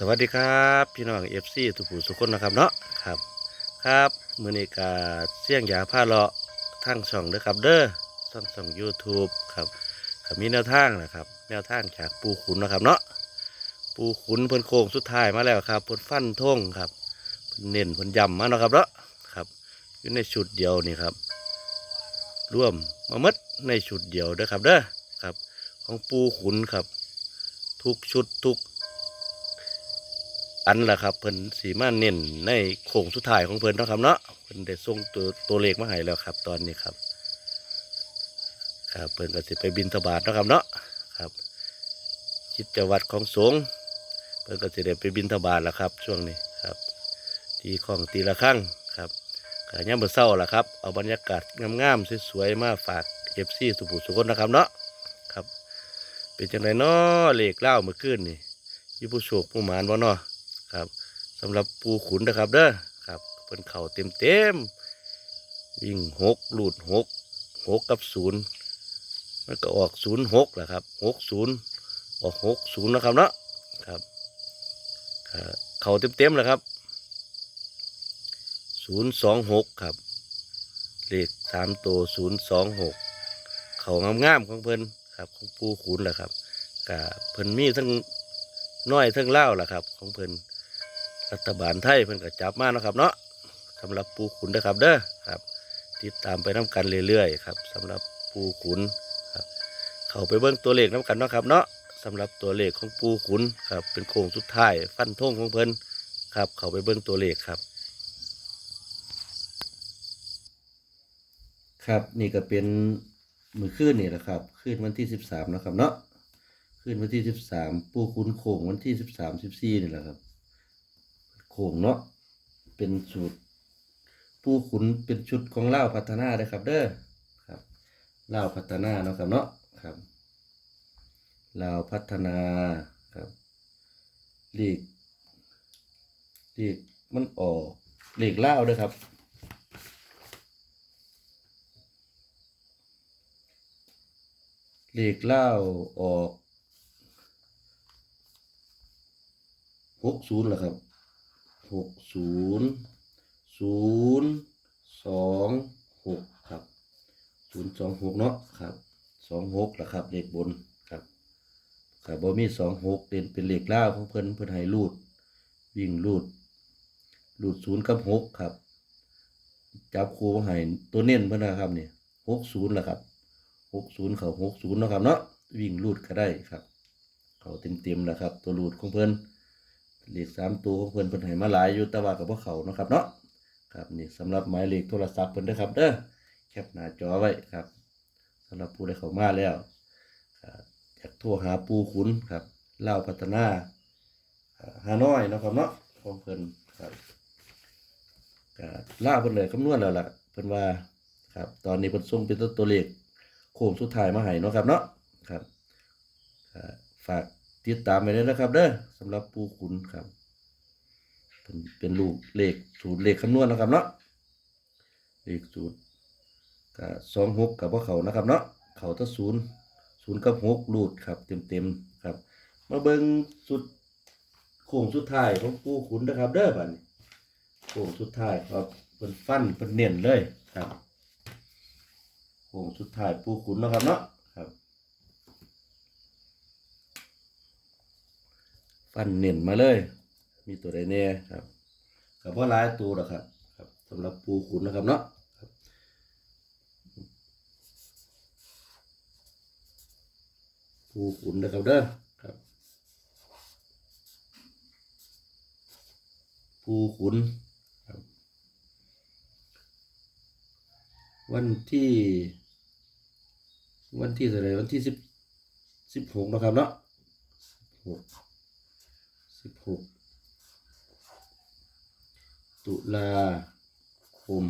สวัสดีครับพี่น้องเอฟซีทุกผู้ทุกคนนะครับเนาะครับครับมือนี้กาเสี่ยงยาผ้าเลาะทั้งช่องเด้อครับเด้อช่องช่อง YouTube ครับมีแนวทางนะครับแนวทางจากปูขุนนะครับเนาะปูขุนเพิ่นโค้งสุดท้ายมาแล้วครับเพิ่นฟันทงครับเพิ่นเน้นเพิ่นยำมาเนาะครับเนาะครับอยู่ในชุดเดียวนี่ครับร่วมมาหมดในชุดเดียวเด้อครับเด้อครับ ของปูขุนครับ ทุกชุดทุก อันละครับเพิ่นสีมาเน้นในโค้งสุดท้ายของเพิ่นเนาะครับเนาะเพิ่นได้ส่งตัวตัวเลขมาให้แล้วครับ ตอนนี้ครับ ครับเพิ่นก็สิไปบินทบาทเนาะครับเนาะครับกิดจวัตรของสงฆ์เพิ่นก็สิได้ไปบินทบาทแล้วครับ ช่วงนี้ครับตีของตีละครั้งครับก็ย่ามมื้อเช้าล่ะครับเอาบรรยากาศงามๆสวยๆมาฝาก FC สุภูสุคนนะครับเนาะครับ เป็นจังไดเนาะเลขเล่าเมื่อคืนนี่อยู่ผู้โชคผู้หมานบ่เนาะ ครับสำหรับปูขุนนะครับเด้อครับเพิ่นเข่าเต็มเต็มวิ่งหกหลุดหกหกกับศูนย์มันก็ออกศูนย์หกแหละครับหกศูนย์ออกหกศูนย์นะครับเนาะครับเข่าเต็มเต็มๆเลยครับศูนย์สองหกครับเลขสามตัวศูนย์สองหกเข่างามๆของเพิ่นครับของปูขุนแหละครับก็เพิ่นมีทั้งน้อยทั้งเล่าแหละครับ ของเพิ่น รัฐบาลไทยเพิ่นก็จับมาเนาะครับเนาะสำหรับปูขุนนะครับเด้อครับ ติดตามไปน้กันเรื่อยๆครับสำหรับปูขุนครับ เข้าไปเบิ่งตัวเลขน้กันเนาะครับเนาะสำหรับตัวเลขของปูขุนครับ เป็นโค้งสุดท้ายฟันธงของเพิ่นครับ เข้าไปเบิ่งตัวเลขครับ ครับนี่ก็เป็นมือคืนนี่แหละครับคืนวันที่สิบสามนะครับเนาะคืนวันที่สิบสามปูขุนโค้งวันที่สิบสามสิบสี่นี่แหละครับ โค้งเนาะเป็นสูตรผู้ขุนเป็นชุดของเล่าพัฒนาเด้อครับ เด้อครับเล่าพัฒนาเนาะครับเนาะครับเลาพัฒนาครับเลขเลขมันออกเลขเล่าเด้อครับเลขเล่าออกหกศูนย์เหรอครับ หกศูนย์ศูนย์สองหกครับศูนย์สองหกเนาะครับสองหกละครับเลขบนครับครับบ่มีสองหกเด่นเป็นเลขล่าของเพิ่นเพิ่นให้รูด วิ่งรูดรูดศูนย์กับหกครับ จับคู่ให้ตัวเน้นเพิ่นนะครับเนี่ยหกศูนย์ละครับหกศูนย์เขาหกศูนย์เนาะครับเนาะวิ่งรูดก็ได้ครับ เขาเต็มเต็มๆแล้วครับ ตัวรูดของเพิ่น เลขสามตัวของเพิ่นเพิ่นให้มาหลายอยู่แต่ว่ากับพวกเขาเนาะครับเนาะครับนี่สำหรับหมายเลขโทรศัพท์เพิ่นเด้อครับเด้อแคปหน้าจอไว้ครับสำหรับผู้ใดเข้ามาแล้วครับอยากโทรหาปูขุนครับเล่าพัฒนาฮานอยนะครับเนาะของเพิ่นครับก็ล่าเพิ่นเลยคำนวณแล้วล่ะเพิ่นว่าครับตอนนี้เพิ่นส่งเป็นตัวเลขโค้งสุดท้ายมาให้เนาะครับเนาะครับฝาก ติดตามไปเลยนะครับ เด้อสำหรับปูขุนครับ เป็นเป็นลูกเลขสูตรเลขคำนวณนะครับเนาะเลขสูตรกับสองหกกับพวกเขานะครับ เนาะเขาถ้าศูนย์ศูนย์กับหกรูดครับเต็มเต็มครับ มาเบิ้งสุดโค้งสุดท้ายของปูขุนนะครับ เด้อบัดนี้โค้งสุดท้ายครับเป็นฟันเป็นเน่นเลยครับโค้งสุดท้ายปูขุนนะครับเนาะครับ ฟันเน่นมาเลย มีตัวใดแน่ครับกับว่าหลายตัวหรอกครับ ครับสำหรับปูขุนนะครับเนาะครับปูขุนนะครับเด้อครับ ปูขุนครับ วันที่ วันที่เท่าไรวันที่สิบสิบหกนะครับเนาะหก สิบหกตุลาคม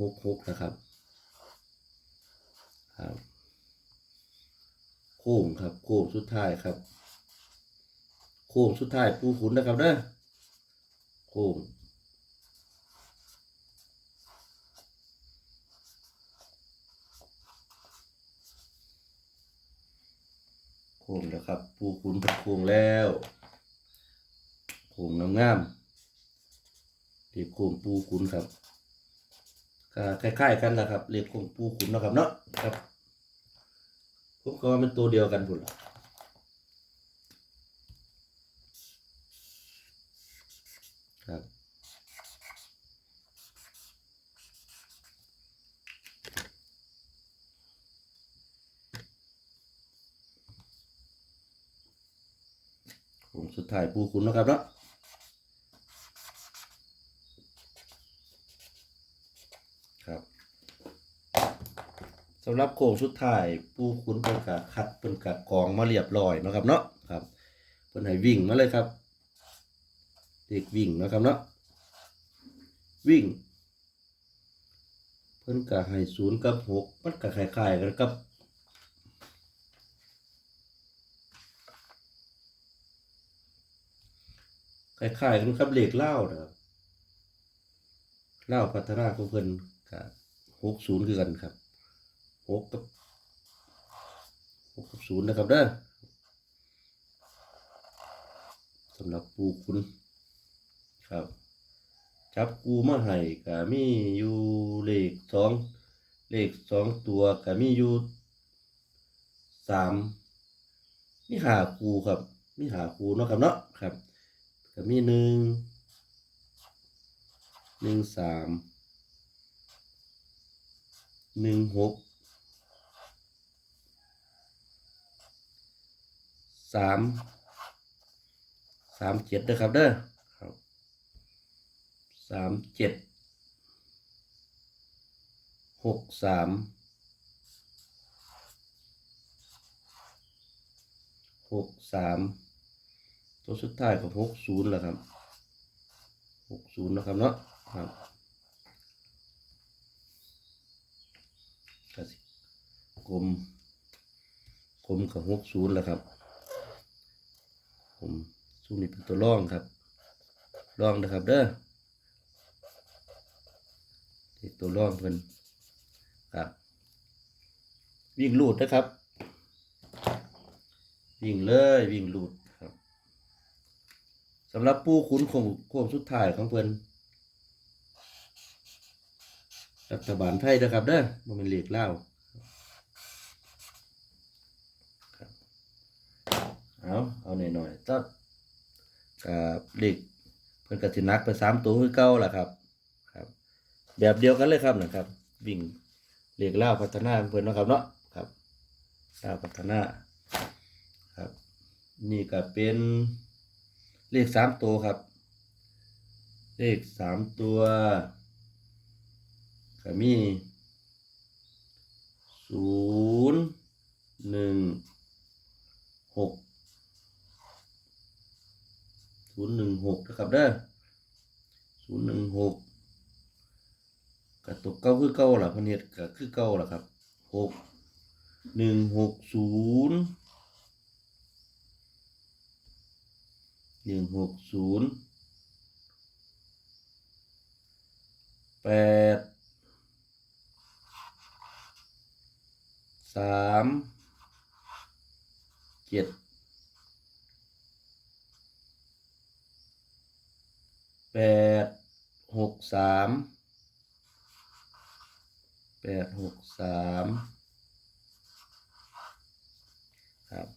หกหกนะครับ ครับ โค้งครับ โค้งสุดท้ายครับ โค้งสุดท้ายปูขุนนะครับเด้อโค้งโค้งแล้วครับปูขุนเป็นโค้งแล้ว โค้งงามๆเรียกโค้งปูขุนครับก็คล้ายๆกันแหละครับเรียกโค้งปูขุนนะครับเนาะครับผมก็ว่ามันตัวเดียวกันพุ่นละครับผมสุดท้ายปูคุณนะครับเนาะ ครับสำหรับโค้งสุดท้ายปูคุณเป็นกะคัดเป็นกะกองมาเรียบร้อยนะครับเนาะครับเป็นให้วิ่งมาเลยครับเด็กวิ่งนะครับเนาะวิ่ง เพิ่นกะให้ศูนย์กับหกมันกะคล้ายๆกันกับคล้ายๆกันกับเหลขเล่านะครับเล่าพัฒนาของเพิ่น กับหกศูนย์คือกันครับหกกับหกกับศูนย์นะครับเด้อสำหรับปูคุณครับ จับกูมาให้ก็มีอยู่เลขสองเลขสองตัวก็มีอยู่สามมีหาคูครับ มีหาคูเนาะครับเนาะครับก็มีหนึ่งหนึ่งสาม หนึ่งหกสามสามเจ็ดเด้อครับเด้อครับสามเจ็ดหกสามหกสามตัวสุดท้ายของหกศูนย์แหละครับหกศูนย์นะครับเนาะครับกสิ กลมกลมกับหกศูนย์แหละครับ ผมสู้นี่เป็นตัวร่องครับร่องนะครับเด้อตัวร่องเพิ่นครับ วิ่งลูดนะครับ วิ่งเลยวิ่งลูดครับสำหรับปูขุนโคงโค้งสุดท้ายของเพิ่นรัฐบาลไทยนะครับเด้อมันเป็นเหลขเล่าวครับ เอาเอาหน่อยๆตัดกับเลขเพิ่อนก็สินักไปสามตัวคือเก่าล่ะครับครับ แบบเดียวกันเลยครับนะครับ วิ่งเลขเล่าพัฒนาเพิ่อนนะครับเนาะครับเล่าพัฒนาครับ นี่ก็เป็นเลขสามตัวครับ เลขสามตัวก็มีศูนย์หนึ่งหก ศูนย์หนึ่งหกนะครับเด้อศูนย์หนึ่งหกกระตุกเก้าคือเก้าล่ะพเนียดก็คือเก้าล่ะครับหกหนึ่งหกศูนย์หนึ่งหกศูนย์แปดสามเจ็ด แปดหกสามแปดหกสามครับ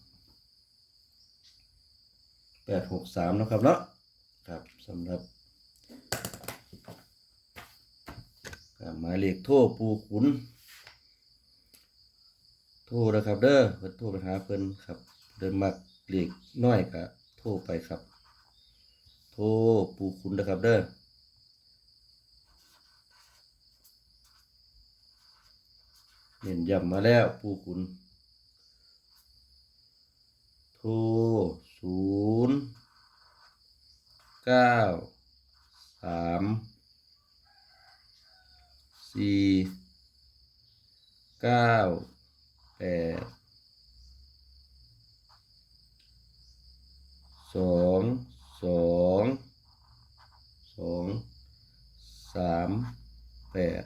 แปดหกสามนะครับเนาะครับสำหรับครับหมายเลขโทรปูขุนโทรนะครับเด้อเพิ่นโทรไปหาเพิ่นครับ เดินมักเลขน้อยก็โทรไปครับ โทรปูขุนนะครับเด้อเน้นย้ำมาแล้วปูขุนโทรศูนย์เก้าสามสี่เก้าแปดสองสองสองสามแปด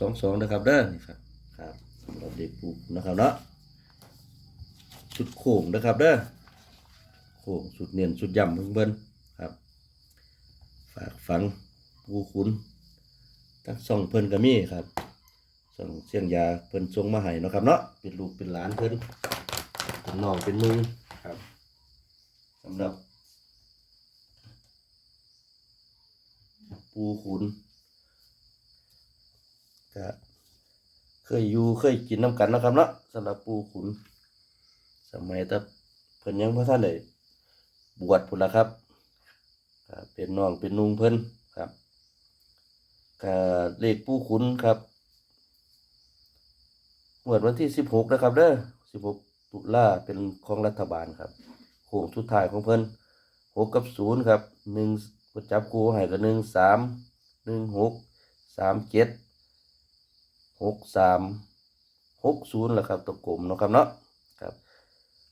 สองสองนะครับเด้อนี่ครับครับสำหรับเด็กปลูกนะครับเนาะชุดโค้งนะครับเด้อโค้งสุดเนียนสุดย่ำเพิ่งเบิ้นครับ ฝากฟังปูขุนทั้งสองเพิ่นก็มีครับส่องเสียงยาเพิ่นส่งมาให้นะครับเนาะเป็นลูกเป็นหลานเพิ่นเป็นน้องเป็นนุงครับสำหรับปูขุน ก็เคยอยู่เคยกินน้ำกันนะครับเนาะสำหรับปูขุน สมัยแต่เพิ่นยังพ่ท่านได้บวชพุ่นละครับเป็นน้องเป็นนุงเพิ่นครับก็เลขปูขุนครับงวดวันที่สิบหกนะครับเด้อสิบหกตุลาเป็นของรัฐบาลครับโค้งสุดท้ายของเพิ่นหกกับศูนย์ครับหนึ่งจับกูให้กับหนึ่งสามหนึ่งหกสามเจ็ด หกสามหกศูนย์แหละครับตัวกลมเนาะครับเนาะครับ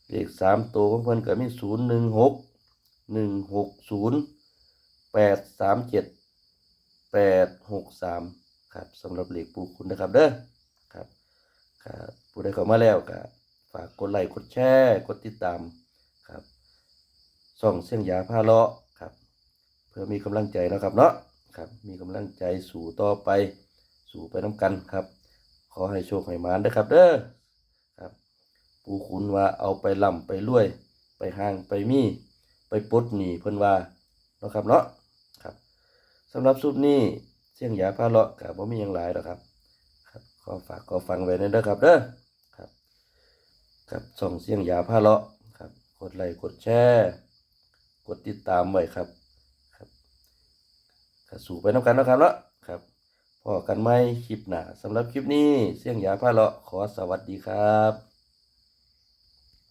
เลขสามตัวของเพิ่อนก็มีศูนย์หนึ่งหกหนึ่งหกศูนย์แปดสามเจ็ดแปดหกสามครับสำหรับเลขปูคุณนะครับเด้อครับครับผู้ใดเข้ามาแล้วก็ฝากกดไลค์กดแชร์กดติดตามครับส่องเสียงยาพาเลาะครับ เพื่อมีกำลังใจนะครับเนาะครับมีกำลังใจสู่ต่อไปสู่ไปน้ำกันครับ อให้โชคให้มานนะครับเด้อครับ ปูขุนว่าเอาไปล่ำไปรวย ไปห้างไปมี ไปปดหนีเพิ่นว่าเนาะครับเนาะครับสำหรับสุดนี้เสียงยาพาเลาะกับบ่มีหยังหลายหรอกครับครับขอฝากขอฟังไว้เด้อครับเด้อครับครับส่องเสียงยาพาเลาะครับกดไลค์กดแชร์กดติดตามไว้ครับครับสู่ไปน้ำกันเนาะครับเนาะ พอกันไหมคลิปหน้าสำหรับคลิปนี้เสียงยาพาเลาะขอสวัสดีครับ